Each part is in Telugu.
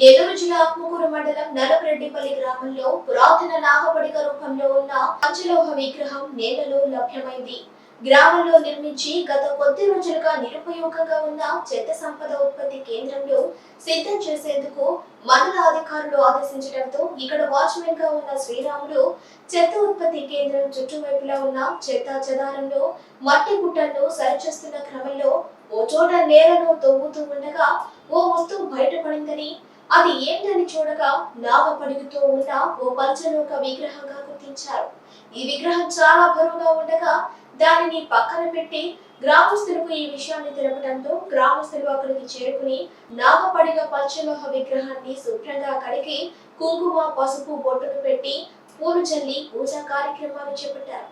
నెల్లూరు జిల్లా ఆత్మకూరు మండలం నలపరెడ్డిపల్లి గ్రామంలో పురాతన నాగపడిక రూపంలో ఉన్న పంచలోహ విగ్రహం నేలలో లభ్యమైంది. గ్రామంలో నిర్మించి గత కొద్ది రోజులుగా నిరుపయోగంగా ఉన్న చెత్త సంపద ఉత్పత్తి కేంద్రంలో సిద్ధం చేసేందుకు మండల అధికారులు ఆదేశించడంతో ఇక్కడ వాచ్మెన్గా ఉన్న శ్రీరాములు చెత్త ఉత్పత్తి కేంద్రం చుట్టువైపులా ఉన్న చెత్త చెదారంలో మట్టి గుట్టలను సరిచేస్తున్న క్రమంలో ఓ చోట నేలను తవ్వుతూ ఉండగా ఓ వస్తువు బయటపడిందని అది ఏంటని చూడగా నాగపడిగుతో ఉన్న ఓ పంచలోక విగ్రహంగా గుర్తించారు. ఈ విగ్రహం చాలా బరువుగా ఉండగా దానిని పక్కన పెట్టి గ్రామస్తులకు ఈ విషయాన్ని తెలపడంతో గ్రామస్తులు అక్కడికి చేరుకుని నాగపడిగ పంచలోహ విగ్రహాన్ని శుభ్రంగా కడిగి కుంకుమ పసుపు బొట్టును పెట్టి పూలు చల్లి పూజా కార్యక్రమాలు చేపట్టారు.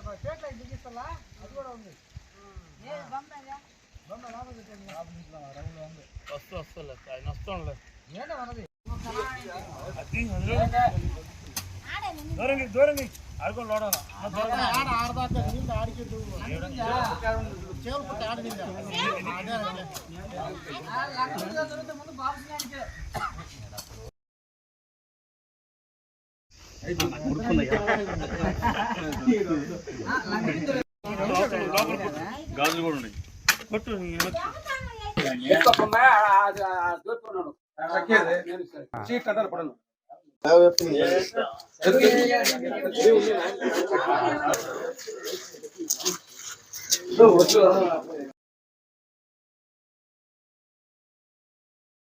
గట్టి గట్టి గట్టి పైన భూమి మీద వస్తూ వస్తలే ఆయన కూడా ఉన్నాయి కొట్టు నీ వచ్చి. ఎప్పుడు బయట ఏడ ఉండింది నేలలో ఉండింది అదా? కోవేటి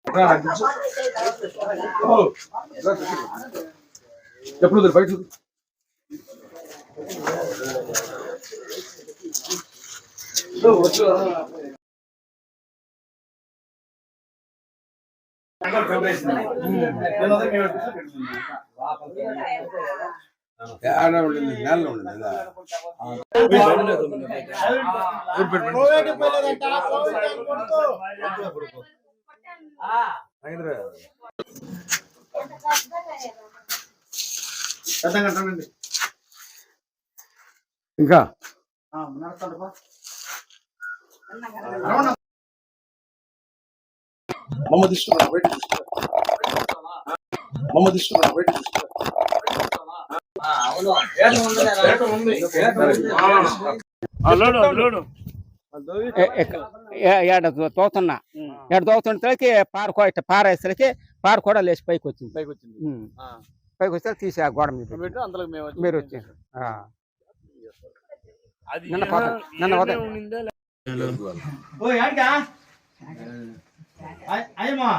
పోలేదంట, కోవేటి అనుకుంటూ. బొమ్మ తీసుకున్నా బయట తీసుకున్నా ఏడ తోతున్నా? ఏడ తోతుంటే పార ఇట్లా పారేసరికి పార కూడా లేచి పైకి వచ్చింది పైకి వచ్చింది. పైకి వస్తే తీసి ఆ గోడ మీద మీరు వచ్చారు ఆ. అది నిన్న ఉదయం. అయ్యమ్మా.